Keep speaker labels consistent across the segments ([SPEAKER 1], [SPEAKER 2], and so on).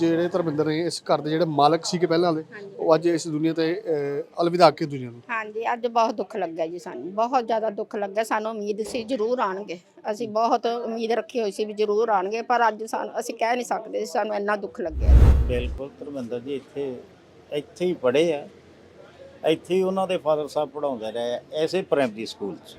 [SPEAKER 1] ਅੱਜ ਜਿਹੜੇ ਧਰਮਿੰਦਰ ਨੇ ਇਸ ਘਰ ਦੇ ਜਿਹੜੇ ਮਾਲਕ ਸੀਗੇ ਪਹਿਲਾਂ ਦੇ ਉਹ ਅੱਜ ਇਸ ਦੁਨੀਆ ਤੇ ਅਹ, ਅਲਵਿਦਾ ਕੇ ਦੁਨੀਆ ਨੂੰ।
[SPEAKER 2] ਹਾਂਜੀ ਅੱਜ ਬਹੁਤ ਦੁੱਖ ਲੱਗਾ ਜੀ ਸਾਨੂੰ ਬਹੁਤ ਜ਼ਿਆਦਾ ਦੁੱਖ ਲੱਗਾ ਸਾਨੂੰ ਉਮੀਦ ਸੀ ਜ਼ਰੂਰ ਆਣਗੇ ਅਸੀਂ ਬਹੁਤ ਉਮੀਦ ਰੱਖੀ ਹੋਈ ਸੀ ਵੀ ਜ਼ਰੂਰ ਆਣਗੇ ਪਰ ਅੱਜ ਸਾਨੂੰ ਅਸੀਂ ਕਹਿ ਨਹੀਂ ਸਕਦੇ ਸਾਨੂੰ ਇੰਨਾ ਦੁੱਖ ਲੱਗਿਆ।
[SPEAKER 3] ਬਿਲਕੁਲ ਧਰਮਿੰਦਰ ਜੀ ਇੱਥੇ ਇੱਥੇ ਹੀ ਪੜ੍ਹੇ ਆ। ਇੱਥੇ ਹੀ ਉਹਨਾਂ ਦੇ ਫਾਦਰ ਸਾਹਿਬ ਪੜਾਉਂਦੇ ਰਹੇ ਆ, ਐਸੇ ਪ੍ਰਾਇਮਰੀ ਸਕੂਲ 'ਚ।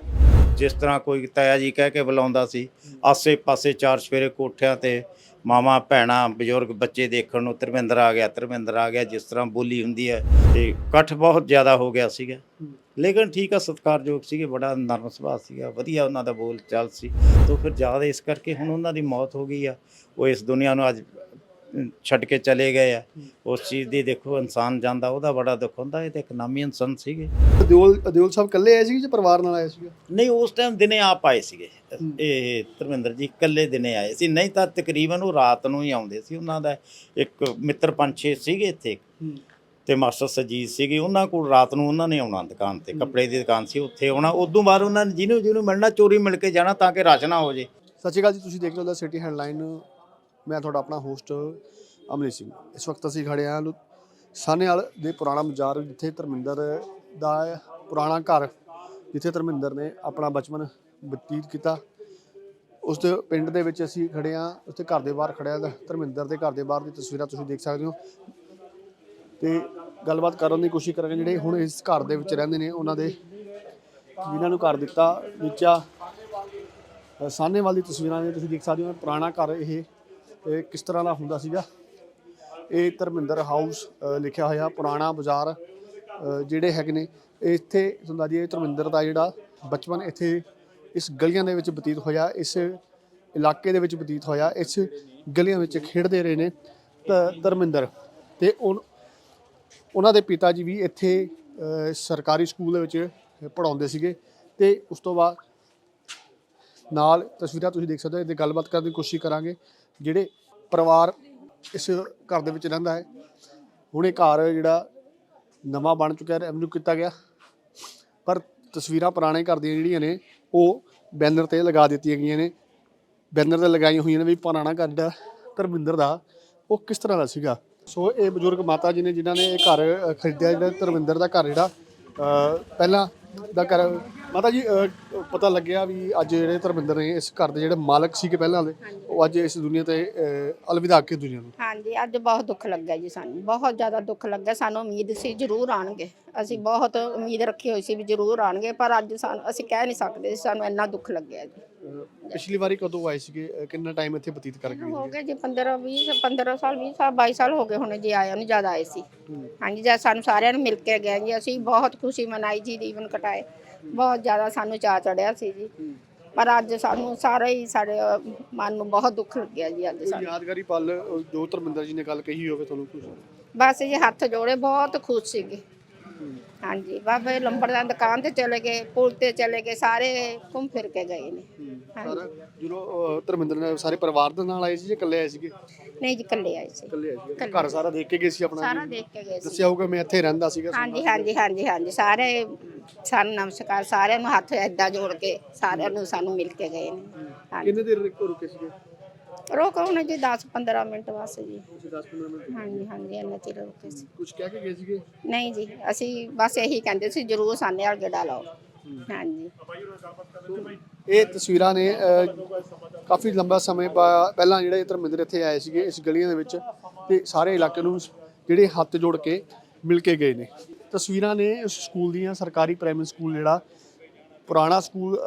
[SPEAKER 3] ਜਿਸ ਤਰ੍ਹਾਂ ਕੋਈ ਤਾਇਆ ਜੀ ਕਹਿ ਕੇ ਬੁਲਾਉਂਦਾ ਸੀ ਆਸੇ ਪਾਸੇ ਚਾਰ ਸਵੇਰੇ ਕੋਠਿਆਂ ਤੇ ਮਾਮਾ ਭੈਣਾਂ ਬਜ਼ੁਰਗ ਬੱਚੇ ਦੇਖਣ ਨੂੰ ਧਰਮਿੰਦਰ ਆ ਗਿਆ ਧਰਮਿੰਦਰ ਆ ਗਿਆ ਜਿਸ ਤਰ੍ਹਾਂ ਬੋਲੀ ਹੁੰਦੀ ਹੈ ਤੇ ਇਕੱਠ ਬਹੁਤ ਜ਼ਿਆਦਾ ਹੋ ਗਿਆ ਸੀਗਾ। ਲੇਕਿਨ ਠੀਕ ਆ ਸਤਿਕਾਰਯੋਗ ਸੀਗੇ ਬੜਾ ਨਰਮ ਸੁਭਾਅ ਸੀਗਾ ਵਧੀਆ ਉਹਨਾਂ ਦਾ ਬੋਲ ਚਾਲ ਸੀ। ਤੋਂ ਫਿਰ ਜ਼ਿਆਦਾ ਇਸ ਕਰਕੇ ਹੁਣ ਉਹਨਾਂ ਦੀ ਮੌਤ ਹੋ ਗਈ ਆ। ਉਹ ਇਸ ਦੁਨੀਆ ਨੂੰ ਅੱਜ ਛੱਡ ਕੇ ਚਲੇ ਗਏ ਆ। ਉਸ ਚੀਜ਼ ਦੀ ਦੇਖੋ ਇਨਸਾਨ ਜਾਂਦਾ ਉਹਦਾ ਬੜਾ ਦੁੱਖ ਹੁੰਦਾ ਇਹ ਤੇ ਇੱਕ ਨਾਮੀ ਇਨਸਾਨ ਸੀਗੇ।
[SPEAKER 1] ਅਦਿਓਲ ਅਦਿਓਲ ਸਾਹਿਬ ਇਕੱਲੇ ਆਏ ਸੀ ਜਾਂ ਪਰਿਵਾਰ ਨਾਲ ਆਏ ਸੀਗੇ?
[SPEAKER 3] ਨਹੀਂ ਉਸ ਟਾਈਮ ਦਿਨੇ ਆਪ ਆਏ ਸੀਗੇ। ਇਹ ਧਰਮਿੰਦਰ ਜੀ ਇਕੱਲੇ ਦਿਨੇ ਆਏ ਸੀ। ਨਹੀਂ ਤਾਂ ਤਕਰੀਬਨ ਉਹ ਰਾਤ ਨੂੰ ਹੀ ਆਉਂਦੇ ਸੀ। ਉਹਨਾਂ ਦਾ ਇੱਕ ਮਿੱਤਰ ਪੰਜ ਛੇ ਸੀਗੇ ਇੱਥੇ। ਤੇ ਮਾਸਟਰ ਸਜੀਤ ਸੀਗੇ। ਉਹਨਾਂ ਕੋਲ ਰਾਤ ਨੂੰ ਉਹਨਾਂ ਨੇ ਆਉਣਾ ਦੁਕਾਨ ਤੇ। ਕੱਪੜੇ ਦੀ ਦੁਕਾਨ ਸੀ। ਉੱਥੇ ਆਉਣਾ। ਉਦੋਂ ਬਾਅਦ ਉਹਨਾਂ ਨੇ ਜਿਹਨੂੰ ਜਿਹਨੂੰ ਮਿਲਣਾ ਚੋਰੀ ਮਿਲ ਕੇ ਜਾਣਾ ਤਾਂ ਕਿ ਰਸ਼ ਨਾ ਹੋ ਜੇ।
[SPEAKER 1] ਸਤਿ ਸ਼੍ਰੀ ਅਕਾਲ ਜੀ। ਤੁਸੀਂ ਦੇਖ ਰਹੇ ਹੋ ਦਾ ਸਿਟੀ ਹੈਡਲਾਈਨ ਮੈਂ ਤੁਹਾਡਾ ਆਪਣਾ ਹੋਸਟ ਅਮਰੀਕ ਸਿੰਘ। ਇਸ ਵਕਤ ਅਸੀਂ ਖੜੇ ਹਾਂ ਲੁ- ਸਾਹਨੇਵਾਲ ਦੇ ਪੁਰਾਣਾ ਬਾਜ਼ਾਰ ਜਿੱਥੇ ਧਰਮਿੰਦਰ ਦਾ ਪੁਰਾਣਾ ਘਰ ਜਿੱਥੇ ਧਰਮਿੰਦਰ ਨੇ ਆਪਣਾ ਬਚਪਨ ਬਤੀਤ ਕੀਤਾ। ਉਸ ਦੇ ਪਿੰਡ ਦੇ ਵਿੱਚ ਅਸੀਂ ਖੜੇ ਹਾਂ। ਉਸ ਘਰ ਦੇ ਬਾਹਰ ਖੜਿਆ ਧਰਮਿੰਦਰ ਦੇ ਘਰ ਦੇ ਬਾਹਰ ਦੀ ਤਸਵੀਰਾਂ ਤੁਸੀਂ ਦੇਖ ਸਕਦੇ ਹੋ। ਤੇ ਗੱਲਬਾਤ ਕਰਨ ਦੀ ਕੋਸ਼ਿਸ਼ ਕਰਾਂਗੇ। ਜਿਹੜੇ ਹੁਣ ਇਸ ਘਰ ਦੇ ਵਿੱਚ ਰਹਿੰਦੇ ਨੇ ਉਹਨਾਂ ਦੇ ਜਿਨ੍ਹਾਂ ਨੂੰ ਘਰ ਦਿੱਤਾ ਵੇਚਿਆ ਅ, ਸਾਹਨੇਵਾਲ ਦੀ ਤਸਵੀਰਾਂ ਨੇ ਤੁਸੀਂ ਦੇਖ ਸਕਦੇ ਹੋ। ਪੁਰਾਣਾ ਘਰ ਇਹ ਕਿਸ ਤਰ੍ਹਾਂ ਦਾ ਹੁੰਦਾ ਸੀਗਾ? ਇਹ ਧਰਮਿੰਦਰ ਹਾਊਸ ਲਿਖਿਆ ਹੋਇਆ ਪੁਰਾਣਾ ਬਾਜ਼ਾਰ ਜਿਹੜੇ ਹੈਗੇ ਨੇ। ਇੱਥੇ ਹੁੰਦਾ ਜੀ ਇਹ ਧਰਮਿੰਦਰ ਦਾ ਜਿਹੜਾ ਬਚਪਨ ਇੱਥੇ ਇਸ ਗਲੀਆਂ ਦੇ ਵਿੱਚ ਬਤੀਤ ਹੋਇਆ, ਇਸ ਇਲਾਕੇ ਦੇ ਵਿੱਚ ਬਤੀਤ ਹੋਇਆ, ਇਸ ਗਲੀਆਂ ਵਿੱਚ ਖੇਡਦੇ ਰਹੇ ਨੇ ਧਰਮਿੰਦਰ ਤੇ ਉਨ- ਉਹਨਾਂ ਦੇ ਪਿਤਾ ਜੀ ਵੀ ਇੱਥੇ ਸਰਕਾਰੀ ਸਕੂਲ ਦੇ ਵਿੱਚ ਪੜਾਉਂਦੇ ਸੀਗੇ ਤੇ ਉਸ ਤੋਂ ਬਾਅਦ ਨਾਲ ਤਸਵੀਰਾਂ ਤੁਸੀਂ ਦੇਖ ਸਕਦੇ ਹੋ, ਇਹਦੇ ਗੱਲਬਾਤ ਕਰਨ ਦੀ ਕੋਸ਼ਿਸ਼ ਕਰਾਂਗੇ, ਜਿਹੜੇ ਪਰਿਵਾਰ ਇਸ ਘਰ ਦੇ ਵਿੱਚ ਰਹਿੰਦਾ ਹੈ, ਹੁਣ ਇਹ ਘਰ ਜਿਹੜਾ ਨਵਾਂ ਬਣ ਚੁੱਕਿਆ, ਰੈਵਨਿਊ ਕੀਤਾ ਗਿਆ, ਪਰ ਤਸਵੀਰਾਂ ਪੁਰਾਣੇ ਘਰ ਦੀਆਂ ਜਿਹੜੀਆਂ ਨੇ ਉਹ ਬੈਨਰ ਤੇ ਲਗਾ ਦਿੱਤੀਆਂ ਗਈਆਂ ਨੇ। ਬੈਨਰ ਤੇ ਲਗਾਈਆਂ ਹੋਈਆਂ ਨੇ ਵੀ ਪੁਰਾਣਾ ਘਰ ਜਿਹੜਾ ਧਰਮਿੰਦਰ ਦਾ, ਉਹ ਕਿਸ ਤਰ੍ਹਾਂ ਦਾ ਸੀਗਾ? ਸੋ ਇਹ ਬਜ਼ੁਰਗ ਮਾਤਾ ਜੀ ਨੇ ਜਿਨ੍ਹਾਂ ਨੇ ਇਹ ਘਰ ਖਰੀਦਿਆ ਜਿਹੜਾ ਧਰਮਿੰਦਰ ਦਾ ਘਰ ਜਿਹੜਾ ਪਹਿਲਾਂ ਦਾ ਘਰ, ਮਾਤਾ ਜੀ ਪਤਾ ਲੱਗਿਆ ਵੀ ਅੱਜ ਜਿਹੜੇ ਧਰਮਿੰਦਰ ਨੇ ਇਸ ਘਰ ਦੇ ਜਿਹੜੇ ਮਾਲਕ ਸੀਗੇ ਪਹਿਲਾਂ ਦੇ ਉਹ ਅੱਜ ਇਸ ਦੁਨੀਆ ਤੇ ਅਲਵਿਦਾ ਕੇ ਦੁਨੀਆ ਨੂੰ।
[SPEAKER 2] ਹਾਂਜੀ ਅੱਜ ਬਹੁਤ ਦੁੱਖ ਲੱਗਾ ਜੀ ਸਾਨੂੰ ਬਹੁਤ ਜ਼ਿਆਦਾ ਦੁੱਖ ਲੱਗਾ ਸਾਨੂੰ ਉਮੀਦ ਸੀ ਜ਼ਰੂਰ ਆਣਗੇ ਅਸੀਂ ਬਹੁਤ ਉਮੀਦ ਰੱਖੀ ਹੋਈ ਸੀ ਵੀ ਜ਼ਰੂਰ ਆਣਗੇ ਪਰ ਅੱਜ ਸਾਨੂੰ ਅਸੀਂ ਕਹਿ ਨਹੀਂ ਸਕਦੇ ਸਾਨੂੰ ਇੰਨਾ ਦੁੱਖ ਲੱਗਿਆ ਜੀ।
[SPEAKER 1] ਪਿਛਲੀ ਵਾਰੀ ਕਦੋਂ ਆਏ ਸੀਗੇ? ਕਿੰਨਾ ਟਾਈਮ ਇੱਥੇ ਬਤੀਤ ਕਰ ਗਏ
[SPEAKER 2] ਹੋ ਗਏ ਜੀ 15 20 15 ਸਾਲ 20 ਸਾਲ 22 ਸਾਲ ਹੋ ਗਏ ਹੁਣ ਜੀ ਆਇਆ ਨੂੰ ਜ਼ਿਆਦਾ ਆਏ ਸੀ। ਹਾਂਜੀ ਜਦ ਸਾਨੂੰ ਸਾਰਿਆਂ ਨੂੰ ਮਿਲ ਕੇ ਗਏ ਜੀ ਅਸੀਂ ਬਹੁਤ ਖੁਸ਼ੀ ਮਨਾਈ ਜੀ ਦੀਵਨ ਕਟਾਏ। ਬਹੁਤ ਜ਼ਿਆਦਾ ਸਾਨੂੰ ਚਾਅ ਚੜਿਆ ਸੀ ਜੀ। ਪਰ ਅੱਜ ਸਾਨੂੰ ਸਾਰੇ ਹੀ ਸਾਡੇ ਮਨ ਨੂੰ ਬਹੁਤ ਦੁੱਖ ਲੱਗਿਆ ਜੀ ਅੱਜ
[SPEAKER 1] ਕੋਈ
[SPEAKER 2] ਸਾਨੂੰ।
[SPEAKER 1] ਯਾਦਗਾਰੀ ਪਲ ਜੋ ਧਰਮਿੰਦਰ ਜੀ ਨੇ ਗੱਲ ਕਹੀ ਹੋਵੇ ਤੁਹਾਨੂੰ ਕੁਝ
[SPEAKER 2] ਬਸ ਜੀ ਹੱਥ ਜੋੜੇ ਬਹੁਤ ਖੁਸ਼ ਸੀਗੇ। ਹਾਂਜੀ ਬਾਬੇ ਲੰਬੜਦਾਰ ਦੁਕਾਨ ਤੇ ਚਲੇ ਗਏ ਪੁਲ ਤੇ ਚਲੇ ਗਏ ਸਾਰੇ ਘੁੰਮ ਫਿਰ ਕੇ ਗਏ ਨੇ।
[SPEAKER 1] ਸਾਰਾ ਜਦੋਂ ਧਰਮਿੰਦਰ ਨੇ ਸਾਰੇ ਪਰਿਵਾਰ ਦੇ ਨਾਲ ਆਏ ਸੀ ਜਾਂ ਇਕੱਲੇ ਆਏ ਸੀਗੇ?
[SPEAKER 2] ਨਹੀਂ ਜੀ ਇਕੱਲੇ ਆਏ ਸੀ।
[SPEAKER 1] ਇਕੱਲੇ ਆਏ ਸੀ ਘਰ ਸਾਰਾ ਦੇਖ ਕੇ ਗਏ ਸੀ ਆਪਣਾ
[SPEAKER 2] ਸਾਰਾ ਦੇਖ ਕੇ ਗਏ ਸੀ।
[SPEAKER 1] ਦੱਸਿਆ ਹੋਊਗਾ ਮੈਂ ਇੱਥੇ ਰਹਿੰਦਾ ਸੀਗਾ
[SPEAKER 2] ਹਾਂਜੀ ਹਾਂਜੀ ਹਾਂਜੀ ਹਾਂਜੀ ਸਾਰੇ ਸਾਨੂੰ ਨਮਸਕਾਰ ਸਾਰਿਆਂ ਨੂੰ ਹੱਥ ਏਦਾਂ ਜੋੜ ਕੇ ਸਾਰਿਆਂ ਨੂੰ ਸਾਨੂੰ ਮਿਲ ਕੇ ਗਏ ਨੇ। ਹਾਂਜੀ।
[SPEAKER 1] ਕਿੰਨੇ ਦੇਰ ਰੁਕ- ਰੁਕੇ ਸੀਗੇ?
[SPEAKER 2] ਰੋਕ ਹੁਣ ਜੀ 10 15 ਮਿੰਟ ਬਸ ਜੀ।
[SPEAKER 1] ਤੁਸੀਂ 10 15 ਮਿੰਟ
[SPEAKER 2] ਹਾਂਜੀ ਹਾਂਜੀ ਇੰਨਾ ਚਿਰ ਰੁਕੇ ਸੀ।
[SPEAKER 1] ਕੁਝ ਕਹਿ ਕੇ ਗਏ ਸੀਗੇ?
[SPEAKER 2] ਨਹੀਂ ਜੀ ਅਸੀਂ ਬਸ ਇਹੀ ਕਹਿੰਦੇ ਸੀ ਜਰੂਰ ਸਾਨੇ ਵਾਲ ਗੇੜਾ ਲਾਓ। ਹਾਂਜੀ।
[SPEAKER 1] ਇਹ ਤਸਵੀਰਾਂ ਨੇ ਕਾਫੀ ਲੰਬਾ ਸਮੇਂ ਪਹਿਲਾਂ ਜਿਹੜੇ ਧਰਮਿੰਦਰ ਇੱਥੇ ਆਏ ਸੀਗੇ ਇਸ ਗਲੀਆਂ ਦੇ ਵਿੱਚ ਤੇ ਸਾਰੇ ਇਲਾਕੇ ਨੂੰ ਜਿਹੜੇ ਹੱਥ ਜੋੜ ਕੇ ਮਿਲ ਕੇ ਗਏ ਨੇ। ਤਸਵੀਰਾਂ ਨੇ ਇਸ ਸਕੂਲ ਦੀਆਂ, ਸਰਕਾਰੀ ਪ੍ਰਾਇਮਰੀ ਸਕੂਲ ਜਿਹੜਾ, ਪੁਰਾਣਾ ਸਕੂਲ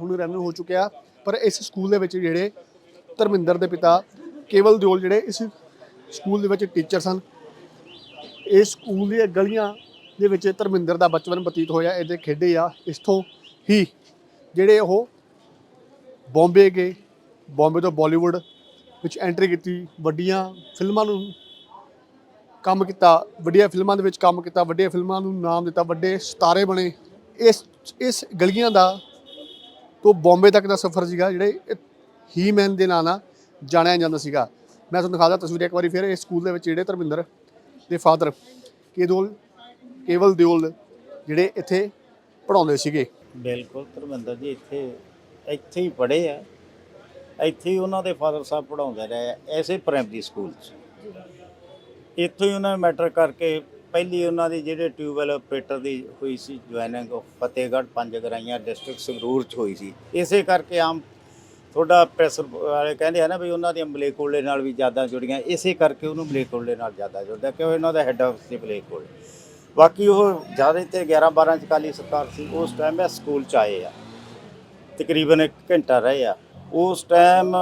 [SPEAKER 1] ਹੁਣ ਰੈਵਨਿਊ ਹੋ ਚੁੱਕਿਆ। ਪਰ ਇਸ ਸਕੂਲ ਦੇ ਵਿੱਚ ਜਿਹੜੇ ਧਰਮਿੰਦਰ ਦੇ ਪਿਤਾ ਕੇਵਲ ਦਿਓਲ ਜਿਹੜੇ ਇਸ ਸਕੂਲ ਦੇ ਵਿੱਚ ਟੀਚਰ ਸਨ। ਇਸ ਸਕੂਲ ਦੀਆਂ ਗਲੀਆਂ ਦੇ ਵਿੱਚ ਧਰਮਿੰਦਰ ਦਾ ਬਚਪਨ ਬਤੀਤ ਹੋਇਆ, ਇਹਦੇ ਖੇਡੇ ਆ। ਇਸਥੋਂ ਹੀ ਜਿਹੜੇ ਉਹ ਬੰਬੇ ਗਏ। ਬੰਬੇ ਤੋਂ ਬਾਲੀਵੁੱਡ ਵਿੱਚ ਐਂਟਰੀ ਕੀਤੀ, ਵੱਡੀਆਂ ਫਿਲਮਾਂ ਨੂੰ ਕੰਮ ਕੀਤਾ ਵੱਡੀਆਂ ਫਿਲਮਾਂ ਦੇ ਵਿੱਚ ਕੰਮ ਕੀਤਾ ਵੱਡੀਆਂ ਫਿਲਮਾਂ ਨੂੰ ਨਾਮ ਦਿੱਤਾ ਵੱਡੇ ਸਿਤਾਰੇ ਬਣੇ। ਇਸ ਇਸ ਗਲੀਆਂ ਦਾ ਤੋਂ ਬੰਬੇ ਤੱਕ ਦਾ ਸਫ਼ਰ ਸੀਗਾ ਜਿਹੜੇ ਹੀਮੈਨ ਦੇ ਨਾਂ ਨਾਲ ਜਾਣਿਆ ਜਾਂਦਾ ਸੀਗਾ। ਮੈਂ ਤੁਹਾਨੂੰ ਦਿਖਾਦਾ ਤਸਵੀਰ ਇੱਕ ਵਾਰੀ ਫਿਰ ਇਸ ਸਕੂਲ ਦੇ ਵਿੱਚ ਜਿਹੜੇ ਧਰਮਿੰਦਰ ਦੇ ਫਾਦਰ ਕੇਦੋਲ ਕੇਵਲ ਦਿਓਲ ਜਿਹੜੇ ਇੱਥੇ ਪੜਾਉਂਦੇ ਸੀਗੇ।
[SPEAKER 3] ਬਿਲਕੁਲ ਧਰਮਿੰਦਰ ਜੀ ਇੱਥੇ ਇੱਥੇ ਹੀ ਪੜ੍ਹੇ ਆ। ਇੱਥੇ ਹੀ ਉਹਨਾਂ ਦੇ ਫਾਦਰ ਸਾਹਿਬ ਪੜਾਉਂਦੇ ਰਹੇ ਆ, ਐਸੇ ਪ੍ਰਾਇਮਰੀ ਸਕੂਲ 'ਚ। ਇੱਥੋਂ ਹੀ ਉਹਨਾਂ ਨੇ ਮੈਟਰ ਕਰਕੇ ਪਹਿਲੀ ਉਹਨਾਂ ਦੀ ਜਿਹੜੇ ਟਿਊਬਵੈਲ ਆਪਰੇਟਰ ਦੀ ਹੋਈ ਸੀ ਜੁਆਇਨਿੰਗ ਉਹ ਫਤਿਹਗੜ੍ਹ ਪੰਜ ਗਰਾਈਆਂ ਡਿਸਟ੍ਰਿਕਟ ਸੰਗਰੂਰ ਚ ਹੋਈ ਸੀ। ਇਸੇ ਕਰਕੇ ਆਮ ਥੋੜਾ ਪ੍ਰੈਸ਼ਰ ਵਾਲੇ ਕਹਿੰਦੇ ਆ ਨਾ ਵੀ ਉਹਨਾਂ ਦੀਆਂ ਮਲੇਕੋਲੇ ਨਾਲ ਵੀ ਜ਼ਿਆਦਾ ਜੁੜੀਆਂ, ਇਸੇ ਕਰਕੇ ਉਹਨੂੰ ਮਲੇਕੋਲੇ ਨਾਲ ਜ਼ਿਆਦਾ ਜੁੜਦਾ, ਕਿਉਂ ਇਹਨਾਂ ਦਾ ਹੈੱਡ ਆਫਿਸ ਸੀ ਮਲੇਕੋਲੇ ਬਾਕੀ ਉਹ ਜ਼ਿਆਦਾ ਤੇ 11 12 ਚ ਕਾਲੀ ਸਰਕਾਰ ਸੀ, ਉਸ ਟਾਈਮ ਇਹ ਸਕੂਲ ਚ ਆਏ ਆ। ਤਕਰੀਬਨ 1 ਘੰਟਾ ਰਹੇ ਆ। ਉਸ ਟਾਈਮ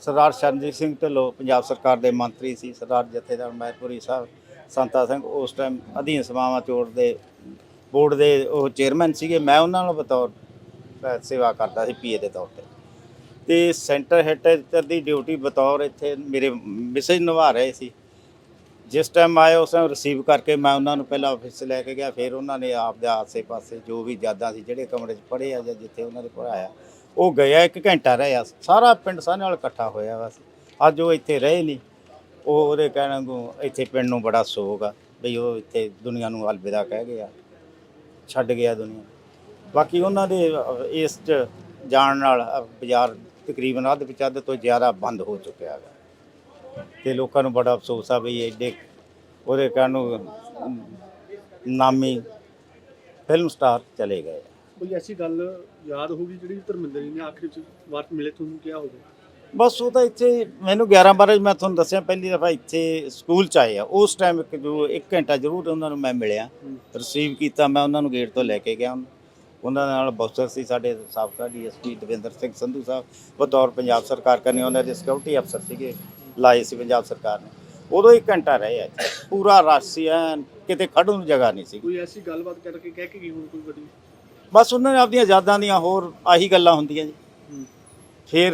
[SPEAKER 3] ਸਰਦਾਰ ਸ਼ਰਨਜੀਤ ਸਿੰਘ ਢਿੱਲੋਂ ਪੰਜਾਬ ਸਰਕਾਰ ਦੇ ਮੰਤਰੀ ਸੀ, ਸਰਦਾਰ ਜਥੇਦਾਰ ਮਹਿਤਪੁਰੀ ਸਾਹਿਬ, ਸੰਤਾ ਸਿੰਘ ਉਸ ਟਾਈਮ ਅਧੀਨ ਸਭਾਵਾਂ ਚੋੜ ਦੇ ਬੋਰਡ ਦੇ ਉਹ ਚੇਅਰਮੈਨ ਸੀਗੇ, ਮੈਂ ਉਹਨਾਂ ਨੂੰ ਬਤੌਰ ਸੇਵਾ ਕਰਦਾ ਸੀ ਪੀਏ ਦੇ ਤੌਰ ਤੇ। ਤੇ ਸੈਂਟਰ ਹੈਡ ਦੀ ਡਿਊਟੀ ਬਤੌਰ ਇੱਥੇ ਮੇਰੇ ਮਿਸੇਜ ਨਿਭਾ ਰਹੇ ਸੀ। ਜਿਸ ਟਾਈਮ ਆਏ, ਉਸ ਟਾਈਮ ਰਿਸੀਵ ਕਰਕੇ ਮੈਂ ਉਹਨਾਂ ਨੂੰ ਪਹਿਲਾਂ ਆਫਿਸ 'ਚ ਲੈ ਕੇ ਗਿਆ, ਫਿਰ ਉਹਨਾਂ ਨੇ ਆਪ ਦੇ ਆਸੇ-ਪਾਸੇ ਜੋ ਵੀ ਯਾਦਾਂ ਸੀ, ਜਿਹੜੇ ਕਮਰੇ 'ਚ ਪੜ੍ਹੇ ਆ ਜਾਂ ਜਿੱਥੇ ਉਹਨਾਂ ਨੇ ਪੜਾਇਆ ਉਹ ਗਿਆ, ਇੱਕ ਘੰਟਾ ਰਿਹਾ ਸਾਰਾ ਪਿੰਡ ਸਾਰੇ ਨਾਲ ਇਕੱਠਾ ਹੋਇਆ ਬਸ ਅੱਜ ਉਹ ਇੱਥੇ ਰਹੇ ਨਹੀਂ ਉਹ ਉਹਦੇ ਕਹਿਣ ਨੂੰ ਇੱਥੇ ਪਿੰਡ ਨੂੰ ਬੜਾ ਸੋਗ ਆ। ਬਈ ਉਹ ਇੱਥੇ ਦੁਨੀਆ ਨੂੰ ਅਲਵਿਦਾ ਕਹਿ ਗਿਆ। ਛੱਡ ਗਿਆ ਦੁਨੀਆ। ਬਾਕੀ ਉਹਨਾਂ ਦੇ ਇਸ 'ਚ ਜਾਣ ਨਾਲ ਬਾਜ਼ਾਰ ਤਕਰੀਬਨ ਅੱਧ ਪਚੱਧ ਤੋਂ ਜ਼ਿਆਦਾ ਬੰਦ ਹੋ ਚੁੱਕਿਆ ਹੈ ਤੇ ਲੋਕਾਂ ਨੂੰ ਬੜਾ ਅਫਸੋਸ ਆ ਬਈ ਐਡੇ ਉਹਦੇ ਕਹਿਣ ਨੂੰ ਨਾਮੀ ਫਿਲਮ ਸਟਾਰ ਚਲੇ ਗਏ।
[SPEAKER 1] ਕੋਈ ਐਸੀ ਗੱਲ ਯਾਦ ਹੋਗੀ ਜਿਹੜੀ ਧਰਮਿੰਦਰ ਜੀ ਨੇ ਆਖਰੀ ਚ ਵਾਰ ਮਿਲੇ ਤੁਹਾਨੂੰ ਕਿਹਾ ਹੋਵੇ?
[SPEAKER 3] ਬਸ ਉਹ ਤਾਂ ਇੱਥੇ ਮੈਨੂੰ 11 ਬਾਰੇ ਮੈਂ ਤੁਹਾਨੂੰ ਦੱਸਿਆ ਪਹਿਲੀ ਦਫਾ ਇੱਥੇ ਸਕੂਲ ਚ ਆਏ ਆ। ਉਸ ਟਾਈਮ ਇੱਕ ਜੋ ਇੱਕ ਘੰਟਾ ਜ਼ਰੂਰ ਉਹਨਾਂ ਨੂੰ ਮੈਂ ਮਿਲਿਆ ਰਿਸੀਵ ਕੀਤਾ ਮੈਂ ਉਹਨਾਂ ਨੂੰ ਗੇਟ ਤੋਂ ਲੈ ਕੇ ਗਿਆ। ਉਹਨਾਂ ਨਾਲ ਬੌਸਰ ਸੀ ਸਾਡੇ ਸਾਬਕਾ ਡੀਐਸਪੀ ਦਵਿੰਦਰ ਸਿੰਘ ਸੰਧੂ ਸਾਹਿਬ ਬਤੌਰ ਪੰਜਾਬ ਸਰਕਾਰ ਕਰਨੇ ਉਹਨਾਂ ਦੇ ਸਿਕਿਉਰਿਟੀ ਅਫਸਰ ਸੀਗੇ ਲਾਏ ਸੀ ਪੰਜਾਬ ਸਰਕਾਰ ਨੇ। ਉਦੋਂ ਇੱਕ ਘੰਟਾ ਰਹੇ ਆ। ਪੂਰਾ ਰਸ਼ ਸੀ ਕਿਤੇ ਖੜਨ ਨੂੰ ਜਗ੍ਹਾ ਨਹੀਂ ਸੀ।
[SPEAKER 1] ਕੋਈ ਐਸੀ ਗੱਲਬਾਤ ਕਰਕੇ ਕਹਿ ਕੇ ਗਈ ਹੁਣ ਕੋਈ ਵੱਡੀ
[SPEAKER 3] ਬਸ ਉਹਨਾਂ ਨੇ ਆਪਣੀਆਂ ਯਾਦਾਂ ਦੀਆਂ ਹੋਰ ਆਹੀ ਗੱਲਾਂ ਹੁੰਦੀਆਂ ਜੀ। ਫਿਰ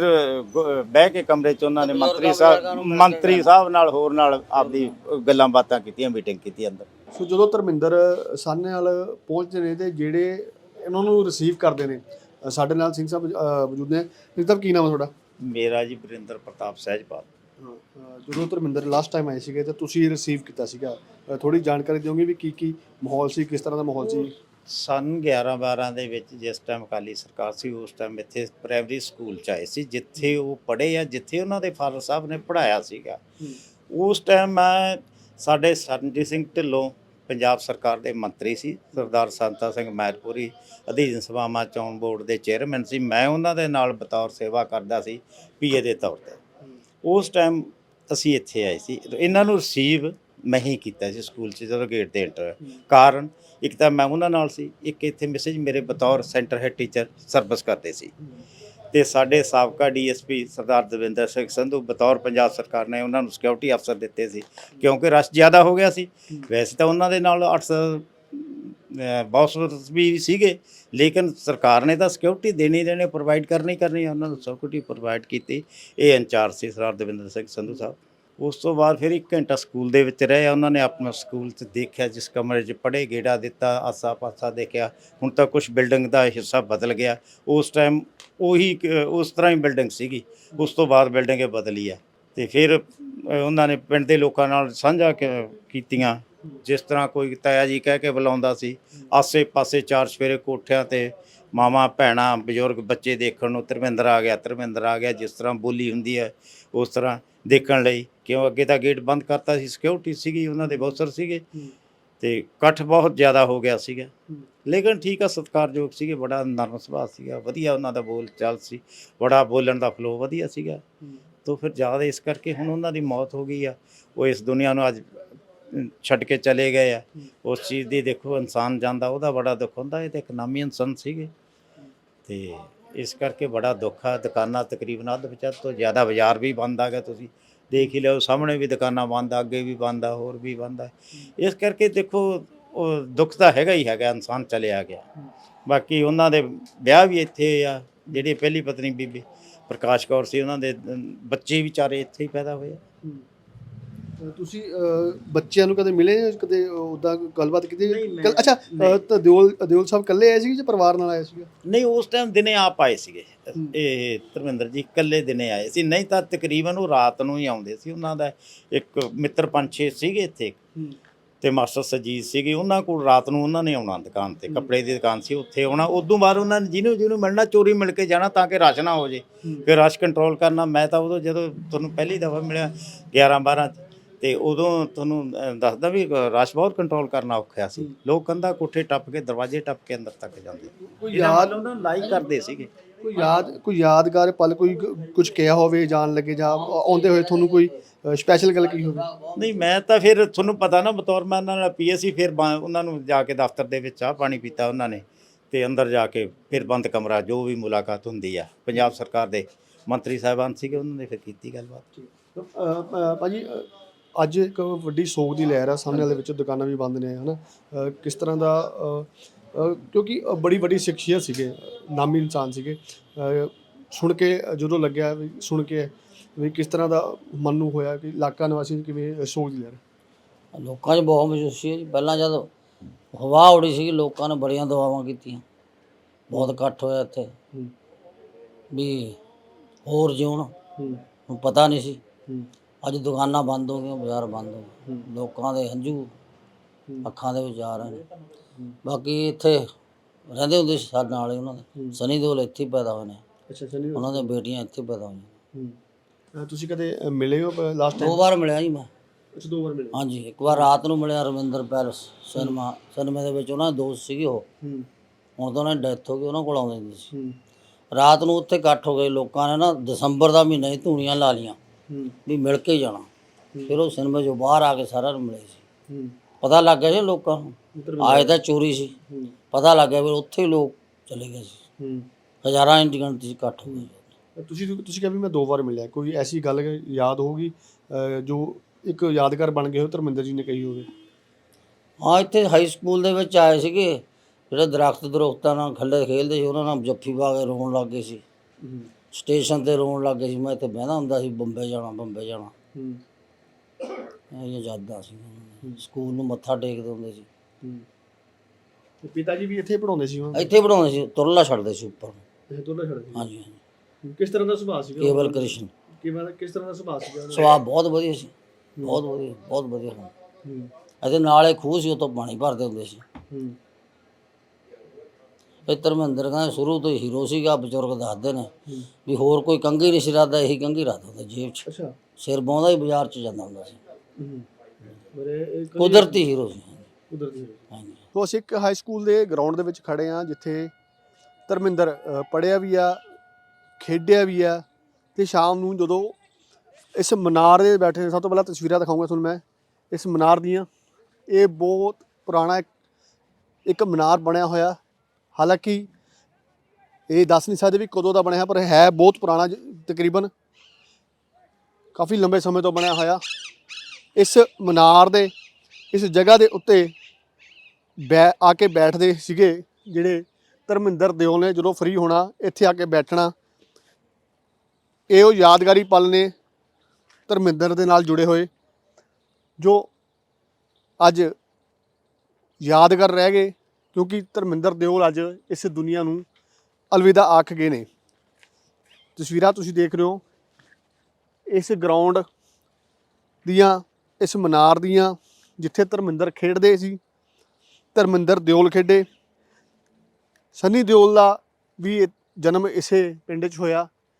[SPEAKER 3] ਗ- ਬਹਿ ਕੇ ਕਮਰੇ 'ਚ ਉਹਨਾਂ ਨੇ ਮੰਤਰੀ ਸਾਹਿਬ ਮੰਤਰੀ ਸਾਹਿਬ ਨਾਲ ਹੋਰ ਨਾਲ ਆਪਦੀ ਗੱਲਾਂ ਬਾਤਾਂ ਕੀਤੀਆਂ ਮੀਟਿੰਗ ਕੀਤੀ ਅੰਦਰ।
[SPEAKER 1] ਸੋ ਜਦੋਂ ਧਰਮਿੰਦਰ ਸਾਹਨੇ ਨਾਲ ਪਹੁੰਚਦੇ ਨੇ ਤੇ ਜਿਹੜੇ ਇਹਨਾਂ ਨੂੰ ਰਿਸੀਵ ਕਰਦੇ ਨੇ ਅ, ਸਾਡੇ ਨਾਲ ਸਿੰਘ ਸਾਹਿਬ ਅ, ਮੌਜੂਦ ਨੇ। ਸਿੰਘ ਸਾਹਿਬ ਕੀ ਨਾਮ ਹੈ ਤੁਹਾਡਾ?
[SPEAKER 3] ਮੇਰਾ ਜੀ ਵਰਿੰਦਰ ਪ੍ਰਤਾਪ ਸਹਿਜਪਾਲ।
[SPEAKER 1] ਅ, ਜਦੋਂ ਧਰਮਿੰਦਰ ਲਾਸਟ ਟਾਈਮ ਆਏ ਸੀਗੇ ਤੇ ਤੁਸੀਂ ਰਿਸੀਵ ਕੀਤਾ ਸੀਗਾ। ਥੋੜੀ ਜਾਣਕਾਰੀ ਦਿਓਗੇ ਵੀ ਕੀ ਕੀ ਮਾਹੌਲ ਸੀ ਕਿਸ ਤਰ੍ਹਾਂ ਦਾ ਮਾਹੌਲ ਸੀ?
[SPEAKER 3] ਸਨ 11 12 ਦੇ ਵਿੱਚ ਜਿਸ ਟਾਈਮ ਅਕਾਲੀ ਸਰਕਾਰ ਸੀ ਉਸ ਟਾਈਮ ਇੱਥੇ ਪ੍ਰਾਇਮਰੀ ਸਕੂਲ ਚ ਆਏ ਸੀ ਜਿੱਥੇ ਉਹ ਪੜ੍ਹੇ ਆ ਜਿੱਥੇ ਉਹਨਾਂ ਦੇ ਫਾਦਰ ਸਾਹਿਬ ਨੇ ਪੜ੍ਹਾਇਆ ਸੀਗਾ। ਉਸ ਟਾਈਮ ਮੈਂ ਸਾਡੇ ਸਰਨਜੀਤ ਸਿੰਘ ਢਿੱਲੋਂ ਪੰਜਾਬ ਸਰਕਾਰ ਦੇ ਮੰਤਰੀ ਸੀ ਸਰਦਾਰ ਸੰਤਾ ਸਿੰਘ ਮਹਿਰਪੁਰੀ ਅਧੀਨ ਸਭਾਵਾਂ ਚੋਣ ਬੋਰਡ ਦੇ ਚੇਅਰਮੈਨ ਸੀ। ਮੈਂ ਉਹਨਾਂ ਦੇ ਨਾਲ ਬਤੌਰ ਸੇਵਾ ਕਰਦਾ ਸੀ ਪੀਏ ਦੇ ਤੌਰ ਤੇ। ਉਸ ਟਾਈਮ ਅਸੀਂ ਇੱਥੇ ਆਏ ਸੀ। ਇਹਨਾਂ ਨੂੰ ਰਿਸੀਵ ਮੈਂ ਹੀ ਕੀਤਾ ਸੀ ਸਕੂਲ 'ਚ ਜਦੋਂ ਗੇਟ ਤੇ ਐਂਟਰ ਕਾਰਨ ਇੱਕ ਤਾਂ ਮੈਂ ਉਹਨਾਂ ਨਾਲ ਸੀ ਇੱਕ ਇੱਥੇ ਮੈਸੇਜ ਮੇਰੇ ਬਤੌਰ ਸੈਂਟਰ ਹੈਡ ਟੀਚਰ ਸਰਵਿਸ ਕਰਦੇ ਸੀ। ਤੇ ਸਾਡੇ ਸਾਬਕਾ ਡੀਐਸਪੀ ਸਰਦਾਰ ਦਵਿੰਦਰ ਸਿੰਘ ਸੰਧੂ ਬਤੌਰ ਪੰਜਾਬ ਸਰਕਾਰ ਨੇ ਉਹਨਾਂ ਨੂੰ ਸਿਕਿਉਰਿਟੀ ਅਫਸਰ ਦਿੱਤੇ ਸੀ ਕਿਉਂਕਿ ਰਸ਼ ਜ਼ਿਆਦਾ ਹੋ ਗਿਆ ਸੀ। ਵੈਸੇ ਤਾਂ ਉਹਨਾਂ ਦੇ ਨਾਲ 800 ਬੌਸ ਵੀ ਸੀਗੇ ਲੇਕਿਨ ਸਰਕਾਰ ਨੇ ਤਾਂ ਸਿਕਿਉਰਿਟੀ ਦੇਣੀ ਦੇਣੀ ਪ੍ਰੋਵਾਈਡ ਕਰਨੀ ਕਰਨੀ ਉਹਨਾਂ ਨੂੰ ਸਿਕਿਉਰਿਟੀ ਪ੍ਰੋਵਾਈਡ ਕੀਤੀ। ਇਹ ਇੰਚਾਰਜ ਸੀ ਸਰਦਾਰ ਦਵਿੰਦਰ ਸਿੰਘ ਸੰਧੂ ਸਾਹਿਬ। ਉਸ ਤੋਂ ਬਾਅਦ ਫਿਰ 1 ਘੰਟਾ ਸਕੂਲ ਦੇ ਵਿੱਚ ਰਹੇ। ਉਹਨਾਂ ਨੇ ਆਪਣਾ ਸਕੂਲ 'ਚ ਦੇਖਿਆ, ਜਿਸ ਕਮਰੇ 'ਚ ਪੜ੍ਹੇ, ਗੇੜਾ ਦਿੱਤਾ, ਆਸਾ ਪਾਸਾ ਦੇਖਿਆ। ਹੁਣ ਤਾਂ ਕੁਝ ਬਿਲਡਿੰਗ ਦਾ ਹਿੱਸਾ ਬਦਲ ਗਿਆ। ਉਸ ਟਾਈਮ ਉਹੀ ਉਸ ਤਰ੍ਹਾਂ ਹੀ ਬਿਲਡਿੰਗ ਸੀਗੀ। ਉਸ ਤੋਂ ਬਾਅਦ ਬਿਲਡਿੰਗ ਇਹ ਬਦਲੀ ਆ ਤੇ ਫਿਰ ਉਹਨਾਂ ਨੇ ਪਿੰਡ ਦੇ ਲੋਕਾਂ ਨਾਲ ਸਾਂਝਾ ਕੀਤੀਆਂ। ਜਿਸ ਤਰ੍ਹਾਂ ਕੋਈ ਤਾਇਆ ਜੀ ਕਹਿ ਕੇ ਬੁਲਾਉਂਦਾ ਸੀ ਆਸੇ ਪਾਸੇ ਚਾਰ ਸਵੇਰੇ ਕੋਠਿਆਂ ਤੇ ਮਾਵਾਂ, ਭੈਣਾਂ, ਬਜ਼ੁਰਗ, ਬੱਚੇ ਦੇਖਣ ਨੂੰ, ਧਰਮਿੰਦਰ ਆ ਗਿਆ, ਧਰਮਿੰਦਰ ਆ ਗਿਆ, ਜਿਸ ਤਰ੍ਹਾਂ ਬੋਲੀ ਹੁੰਦੀ ਹੈ, ਉਸ ਤਰ੍ਹਾਂ ਦੇਖਣ ਲਈ। ਕਿਉਂ ਅੱਗੇ ਤਾਂ ਗੇਟ ਬੰਦ ਕਰਤਾ ਸੀ ਸਿਕਿਉਰਿਟੀ ਸੀਗੀ ਉਹਨਾਂ ਦੇ ਬੌਸਰ ਸੀਗੇ। ਤੇ ਇਕੱਠ ਬਹੁਤ ਜ਼ਿਆਦਾ ਹੋ ਗਿਆ ਸੀਗਾ। ਲੇਕਿਨ ਠੀਕ ਆ ਸਤਿਕਾਰਯੋਗ ਸੀਗੇ ਬੜਾ ਨਰਮ ਸੁਭਾਅ ਸੀਗਾ ਵਧੀਆ ਉਹਨਾਂ ਦਾ ਬੋਲ ਚਾਲ ਸੀ। ਬੜਾ ਬੋਲਣ ਦਾ ਫਲੋ ਵਧੀਆ ਸੀਗਾ। ਤੋਂ ਫਿਰ ਜ਼ਿਆਦਾ ਇਸ ਕਰਕੇ ਹੁਣ ਉਹਨਾਂ ਦੀ ਮੌਤ ਹੋ ਗਈ ਆ। ਉਹ ਇਸ ਦੁਨੀਆ ਨੂੰ ਅੱਜ ਛੱਡ ਕੇ ਚਲੇ ਗਏ ਆ। ਉਸ ਚੀਜ਼ ਦੀ ਦੇਖੋ ਇਨਸਾਨ ਜਾਂਦਾ ਉਹਦਾ ਬੜਾ ਦੁੱਖ ਹੁੰਦਾ ਇਹ ਤੇ ਇੱਕ ਨਾਮੀ ਇਨਸਾਨ ਸੀਗੇ। ਤੇ ਇਸ ਕਰਕੇ ਬੜਾ ਦੁੱਖ ਆ ਦੁਕਾਨਾਂ ਤਕਰੀਬਨ ਅੱਧ ਵਿੱਚ ਅੱਧ ਤੋਂ ਜ਼ਿਆਦਾ ਬਾਜ਼ਾਰ ਵੀ ਬੰਦ ਆ ਗਿਆ ਤੁਸੀਂ। ਦੇਖ ਹੀ ਲਿਓ ਸਾਹਮਣੇ ਵੀ ਦੁਕਾਨਾਂ ਬੰਦ ਆ, ਅੱਗੇ ਵੀ ਬੰਦ ਆ, ਹੋਰ ਵੀ ਬੰਦ ਆ ਇਸ ਕਰਕੇ ਦੇਖੋ, ਉਹ ਦੁੱਖ ਤਾਂ ਹੈਗਾ ਹੀ ਹੈਗਾ, ਇਨਸਾਨ ਚਲਿਆ ਗਿਆ ਬਾਕੀ ਉਹਨਾਂ ਦੇ ਵਿਆਹ ਵੀ ਇੱਥੇ ਆ, ਜਿਹੜੀ ਪਹਿਲੀ ਪਤਨੀ ਬੀਬੀ ਪ੍ਰਕਾਸ਼ ਕੌਰ ਸੀ, ਉਹਨਾਂ ਦੇ ਬੱਚੇ ਵਿਚਾਰੇ ਇੱਥੇ ਹੀ ਪੈਦਾ ਹੋਏ ਆ।
[SPEAKER 1] ਤੁਸੀਂ ਬੱਚਿਆਂ ਨੂੰ ਕਦੇ ਮਿਲੇ ਜਾਂ ਕਦੇ ਉਦਾਂ ਗੱਲਬਾਤ ਕੀਤੀ ਅੱਛਾ ਤਾਂ ਦਿਓਲ ਦਿਓਲ ਸਾਹਿਬ ਇਕੱਲੇ ਆਏ ਸੀ ਜਾਂ ਪਰਿਵਾਰ ਨਾਲ ਆਏ ਸੀਗੇ?
[SPEAKER 3] ਨਹੀਂ ਉਸ ਟਾਈਮ ਦਿਨੇ ਆਪ ਆਏ ਸੀਗੇ। ਇਹ ਧਰਮਿੰਦਰ ਜੀ ਇਕੱਲੇ ਦਿਨੇ ਆਏ ਸੀ। ਨਹੀਂ ਤਾਂ ਤਕਰੀਬਨ ਉਹ ਰਾਤ ਨੂੰ ਹੀ ਆਉਂਦੇ ਸੀ। ਉਹਨਾਂ ਦਾ ਇੱਕ ਮਿੱਤਰ ਪੰਜ ਛੇ ਸੀਗੇ ਇੱਥੇ ਤੇ ਮਾਸਟਰ ਸਜੀਤ ਸੀਗੇ। ਉਹਨਾਂ ਕੋਲ ਰਾਤ ਨੂੰ ਉਹਨਾਂ ਨੇ ਆਉਣਾ ਦੁਕਾਨ ਤੇ। ਕੱਪੜੇ ਦੀ ਦੁਕਾਨ ਸੀ ਉੱਥੇ ਆਉਣਾ। ਉਦੋਂ ਬਾਅਦ ਉਹਨਾਂ ਨੇ ਜਿਹਨੂੰ ਜਿਹਨੂੰ ਮਿਲਣਾ ਚੋਰੀ ਮਿਲ ਕੇ ਜਾਣਾ ਤਾਂ ਕਿ ਰਸ਼ ਨਾ ਹੋ ਜੇ। ਫਿਰ ਰਸ਼ ਕੰਟਰੋਲ ਕਰਨਾ। ਮੈਂ ਤਾਂ ਉਦੋਂ ਜਦੋਂ ਤੁਹਾਨੂੰ ਪਹਿਲੀ ਦਫਾ ਮਿਲਿਆ 11 12 ਤੇ ਉਦੋਂ ਤੁਹਾਨੂੰ ਦੱਸਦਾ ਵੀ ਰਸ਼ ਬਹੁਤ ਕੰਟਰੋਲ ਕਰਨਾ ਔਖਾ ਸੀ। ਲੋਕ ਕੰਧਾ ਕੋਠੇ ਟੱਪ ਕੇ ਦਰਵਾਜ਼ੇ ਟੱਪ ਕੇ ਅੰਦਰ ਤੱਕ ਜਾਂਦੇ।
[SPEAKER 1] ਕੋਈ ਯਾਦ
[SPEAKER 3] ਉਹਨਾਂ ਲਾਈਕ ਕਰਦੇ ਸੀਗੇ।
[SPEAKER 1] ਕੋਈ ਯਾਦ ਕੋਈ ਯਾਦਗਾਰ ਪਲ ਕੋਈ ਕੁਝ ਕਿਹਾ ਹੋਵੇ ਜਾਣ ਲੱਗੇ ਜਾਂ ਆਉਂਦੇ ਹੋਏ ਤੁਹਾਨੂੰ ਕੋਈ ਸਪੈਸ਼ਲ ਗੱਲ ਕੀ ਹੋਵੇ?
[SPEAKER 3] ਨਹੀਂ ਮੈਂ ਤਾਂ ਫਿਰ ਤੁਹਾਨੂੰ ਪਤਾ ਨਾ ਬਤੌਰ ਮੈਂ ਉਹਨਾਂ ਨਾਲ ਪੀਐਸਸੀ ਫਿਰ ਉਹਨਾਂ ਨੂੰ ਜਾ ਕੇ ਦਫ਼ਤਰ ਦੇ ਵਿੱਚ ਚਾਹ ਪਾਣੀ ਪੀਤਾ ਉਹਨਾਂ ਨੇ। ਤੇ ਅੰਦਰ ਜਾ ਕੇ ਫਿਰ ਬੰਦ ਕਮਰਾ ਜੋ ਵੀ ਮੁਲਾਕਾਤ ਹੁੰਦੀ ਆ ਪੰਜਾਬ ਸਰਕਾਰ ਦੇ ਮੰਤਰੀ ਸਾਹਿਬਾਨ ਸੀਗੇ ਉਹਨਾਂ ਨੇ ਫਿਰ ਕੀਤੀ ਗੱਲਬਾਤ।
[SPEAKER 1] ਭਾਜੀ ਅੱਜ ਇੱਕ ਵੱਡੀ ਸੋਗ ਦੀ ਲਹਿਰ ਆ ਸਾਹਮਣੇ ਵਾਲੇ ਵਿੱਚ ਦੁਕਾਨਾਂ ਵੀ ਬੰਦ ਨੇ ਹਨਾ? ਕਿਸ ਤਰ੍ਹਾਂ ਦਾ ਕਿਉਂਕਿ ਬੜੀ ਵੱਡੀ ਸ਼ਖਸੀਅਤ ਸੀਗੇ ਨਾਮੀ ਇਨਸਾਨ ਸੀਗੇ। ਸੁਣ ਕੇ ਜਦੋਂ ਲੱਗਿਆ ਵੀ ਸੁਣ ਕੇ ਵੀ ਕਿਸ ਤਰ੍ਹਾਂ ਦਾ ਮਨ ਨੂੰ ਹੋਇਆ ਕਿ ਇਲਾਕਾ ਨਿਵਾਸੀ ਕਿਵੇਂ ਸੋਗ ਦੀ ਲਹਿਰ
[SPEAKER 4] ਲੋਕਾਂ 'ਚ ਬਹੁਤ ਮਹਿਸੂਸੀ ਹੈ ਜੀ। ਪਹਿਲਾਂ ਜਦ ਹਵਾ ਉੜੀ ਸੀ ਲੋਕਾਂ ਨੇ ਬੜੀਆਂ ਦੁਆਵਾਂ ਕੀਤੀਆਂ। ਬਹੁਤ ਇਕੱਠ ਹੋਇਆ ਇੱਥੇ। ਵੀ ਹੋਰ ਜਿਉਣ ਹੁਣ ਪਤਾ ਨਹੀਂ ਸੀ। ਅੱਜ ਦੁਕਾਨਾਂ ਬੰਦ ਹੋ ਗਈਆਂ ਬਾਜ਼ਾਰ ਬੰਦ ਹੋ ਗਏ। ਲੋਕਾਂ ਦੇ ਹੰਝੂ। ਅੱਖਾਂ ਦੇ ਵਿੱਚ ਆ ਰਹੇ ਨੇ। ਬਾਕੀ ਇੱਥੇ ਰਹਿੰਦੇ ਹੁੰਦੇ ਸੀ ਸਾਡੇ ਨਾਲ ਹੀ ਉਹਨਾਂ ਦੇ। ਸਨੀ ਦਿਓਲ ਇੱਥੇ ਹੀ ਪੈਦਾ ਹੋਏ ਨੇ।
[SPEAKER 1] ਅੱਛਾ
[SPEAKER 4] ਉਹਨਾਂ ਦੀਆਂ ਬੇਟੀਆਂ ਇੱਥੇ ਪੈਦਾ ਹੋਈਆਂ।
[SPEAKER 1] ਤੁਸੀਂ ਕਦੇ ਮਿਲੇ ਹੋ ਲਾਸਟ
[SPEAKER 4] ਦੋ ਵਾਰ ਮਿਲਿਆ ਜੀ ਮੈਂ।
[SPEAKER 1] ਅੱਛਾ ਦੋ ਵਾਰ ਮਿਲੇ।
[SPEAKER 4] ਹਾਂਜੀ ਇੱਕ ਵਾਰ ਰਾਤ ਨੂੰ ਮਿਲਿਆ ਰਵਿੰਦਰ ਪੈਲਸ ਸਿਨੇਮਾ। ਸਿਨੇਮੇ ਦੇ ਵਿੱਚ ਉਹਨਾਂ ਦੇ ਦੋਸਤ ਸੀਗੇ ਉਹ।
[SPEAKER 1] ਹੂੰ।
[SPEAKER 4] ਹੁਣ ਤਾਂ ਉਹਨਾਂ ਦੀ ਡੈਥ ਹੋ ਗਈ ਉਹਨਾਂ ਕੋਲ ਆਉਂਦੇ ਹੁੰਦੇ ਸੀ।
[SPEAKER 1] ਹੂੰ।
[SPEAKER 4] ਰਾਤ ਨੂੰ ਉੱਥੇ ਇਕੱਠ ਹੋ ਗਏ। ਲੋਕਾਂ ਨੇ ਨਾ ਦਸੰਬਰ ਦਾ ਮਹੀਨਾ ਹੀ ਧੂਣੀਆਂ ਲਾ ਲੀਆਂ ਵੀ ਮਿਲ ਕੇ ਜਾਣਾ। ਫਿਰ ਉਹ ਸਿਨੇਮੇ 'ਚੋਂ ਬਾਹਰ ਆ ਕੇ ਸਾਰਿਆਂ ਨੂੰ ਮਿਲੇ ਸੀ। ਪਤਾ ਲੱਗ ਗਿਆ ਸੀ ਲੋਕਾਂ ਨੂੰ। ਆਏ ਤਾਂ ਚੋਰੀ ਸੀ। ਪਤਾ ਲੱਗ ਗਿਆ ਵੀ ਉੱਥੇ ਹੀ ਲੋਕ ਚਲੇ ਗਏ ਸੀ। ਹਜ਼ਾਰਾਂ ਇੰਚ ਗਿਣਤੀ ਇਕੱਠ ਹੋ ਗਏ
[SPEAKER 1] ਤੁਸੀਂ ਤੁਸੀਂ ਕਿਹਾ ਵੀ ਮੈਂ ਦੋ ਵਾਰ ਮਿਲਿਆ। ਕੋਈ ਐਸੀ ਗੱਲ ਯਾਦ ਹੋਊਗੀ ਜੋ ਇੱਕ ਯਾਦਗਾਰ ਬਣ ਗਏ ਹੋ ਧਰਮਿੰਦਰ ਜੀ ਨੇ ਕਹੀ ਹੋਵੇ?
[SPEAKER 4] ਹਾਂ ਇੱਥੇ ਹਾਈ ਸਕੂਲ ਦੇ ਵਿੱਚ ਆਏ ਸੀਗੇ। ਜਿਹੜੇ ਦਰਖਤ ਦਰਖਤਾਂ ਨਾਲ ਖੱਲੇ ਖੇਲਦੇ ਸੀ ਉਹਨਾਂ ਨਾਲ ਜੱਫੀ ਪਾ ਕੇ ਰੋਣ ਲੱਗ ਗਏ ਸੀ। ਸਟੇਸ਼ਨ ਤੇ ਰੋਣ ਲੱਗ ਗਏ ਸੀ। ਮੈਂ ਇੱਥੇ ਬਹਿੰਦਾ ਹੁੰਦਾ ਸੀ ਬੰਬੇ ਜਾਣਾ ਬੰਬੇ ਜਾਣਾ।
[SPEAKER 1] ਹੂੰ।
[SPEAKER 4] ਇਹ ਯਾਦਾਂ ਸੀ। ਸਕੂਲ ਨੂੰ ਮੱਥਾ ਟੇਕਦੇ ਹੁੰਦੇ ਸੀ।
[SPEAKER 1] ਹੂੰ। ਤੇ ਪਿਤਾ ਜੀ ਵੀ ਇੱਥੇ ਪੜਾਉਂਦੇ ਸੀ ਉਹਨਾਂ
[SPEAKER 4] ਇੱਥੇ ਪੜਾਉਂਦੇ ਸੀ ਤੁਰਲਾ ਛੱਡਦੇ ਸੀ ਉੱਪਰ।
[SPEAKER 1] ਇਹ ਦੋਲਾ ਛੱਡ
[SPEAKER 4] ਹਾਂਜੀ ਹਾਂਜੀ।
[SPEAKER 1] ਕਿਸ ਤਰ੍ਹਾਂ ਦਾ ਸੁਭਾਅ ਸੀਗਾ?
[SPEAKER 4] ਕੇਵਲ ਕ੍ਰਿਸ਼ਨ।
[SPEAKER 1] ਕਿਵੇਂ ਕਿਸ ਤਰ੍ਹਾਂ ਦਾ ਸੁਭਾਅ ਸੀਗਾ?
[SPEAKER 4] ਸਵਾਬ ਬਹੁਤ ਵਧੀਆ ਸੀ। ਬਹੁਤ ਵਧੀਆ ਬਹੁਤ ਵਧੀਆ?
[SPEAKER 1] ਹੂੰ।
[SPEAKER 4] ਇਹਦੇ ਨਾਲ ਖੂਹ ਸੀ ਉਹ ਤੋਂ ਪਾਣੀ ਭਰਦੇ ਹੁੰਦੇ ਸੀ।
[SPEAKER 1] ਹੂੰ।
[SPEAKER 4] ਇਹ ਧਰਮਿੰਦਰ ਕਹਿੰਦਾ ਸ਼ੁਰੂ ਤੋਂ ਹੀ ਹੀਰੋ ਸੀਗਾ ਬਜ਼ੁਰਗ ਦੱਸਦੇ ਨੇ। ਵੀ ਹੋਰ ਕੋਈ ਕੰਗੀ ਨਹੀਂ ਸੀ ਇਹੀ ਕੰਗੀ ਰੱਖਦਾ ਹੁੰਦਾ ਜੇਬ 'ਚ।
[SPEAKER 1] ਅੱਛਾ।
[SPEAKER 4] ਸਿਰ ਬਾਉਂਦਾ ਹੀ ਬਾਜ਼ਾਰ 'ਚ ਜਾਂਦਾ ਹੁੰਦਾ ਸੀ। ਕੁਦਰਤੀ ਹੀਰੋ ਸੀ।
[SPEAKER 1] ਕੁਦਰਤੀ
[SPEAKER 4] ਹਾਂਜੀ।
[SPEAKER 1] ਸੋ ਅਸੀਂ ਇੱਕ ਹਾਈ ਸਕੂਲ ਦੇ ਗਰਾਊਂਡ ਦੇ ਵਿੱਚ ਖੜੇ ਆ ਜਿੱਥੇ ਧਰਮਿੰਦਰ ਅ, ਪੜ੍ਹਿਆ ਵੀ ਆ ਖੇਡਿਆ ਵੀ ਆ ਤੇ ਸ਼ਾਮ ਨੂੰ ਜਦੋਂ ਇਸ ਮਨਾਰ ਦੇ ਬੈਠੇ ਸਭ ਤੋਂ ਪਹਿਲਾਂ ਤਸਵੀਰਾਂ ਦਿਖਾਉਂਗਾ ਤੁਹਾਨੂੰ ਮੈਂ ਇਸ ਮਨਾਰ ਦੀਆਂ। ਇਹ ਬਹੁਤ ਪੁਰਾਣਾ ਇੱਕ- ਇੱਕ ਮਨਾਰ ਬਣਿਆ ਹੋਇਆ। ਹਾਲਾਂਕਿ ਇਹ ਦੱਸ ਨਹੀਂ ਸਕਦੇ ਵੀ ਕਦੋਂ ਦਾ ਬਣਿਆ, ਪਰ ਹੈ ਬਹੁਤ ਪੁਰਾਣਾ ਜ- ਤਕਰੀਬਨ ਕਾਫੀ ਲੰਬੇ ਸਮੇਂ ਤੋਂ ਬਣਿਆ ਹੋਇਆ। ਇਸ ਮਨਾਰ ਦੇ, ਇਸ ਜਗ੍ਹਾ ਦੇ ਉੱਤੇ ਬੈ, ਆ ਕੇ ਬੈਠਦੇ ਸੀਗੇ ਜਿਹੜੇ ਧਰਮਿੰਦਰ ਦਿਓਲ ਨੇ, ਜਦੋਂ ਫ੍ਰੀ ਹੋਣਾ, ਇੱਥੇ ਆ ਕੇ ਬੈਠਣਾ। ਇਹ ਉਹ ਯਾਦਗਾਰੀ ਪਲ ਨੇ ਧਰਮਿੰਦਰ ਦੇ ਨਾਲ ਜੁੜੇ ਹੋਏ, ਜੋ ਅੱਜ ਯਾਦਗਾਰ ਰਹਿ ਗਏ। ਕਿਉਂਕਿ ਧਰਮਿੰਦਰ ਦਿਓਲ ਅੱਜ ਇਸ ਦੁਨੀਆ ਨੂੰ ਅਲਵਿਦਾ ਆਖ ਗਏ ਨੇ। ਤਸਵੀਰਾਂ ਤੁਸੀਂ ਦੇਖ ਰਹੇ ਹੋ। ਇਸ ਗਰਾਊਂਡ ਦੀਆਂ, ਇਸ ਮਨਾਰ ਦੀਆਂ, ਜਿੱਥੇ ਧਰਮਿੰਦਰ ਖੇਡਦੇ ਸੀ, ਧਰਮਿੰਦਰ ਦਿਓਲ ਖੇਡੇ। ਸਨੀ ਦਿਓਲ ਦਾ ਵੀ ਜਨਮ ਇਸੇ ਪਿੰਡ 'ਚ ਹੋਇਆ।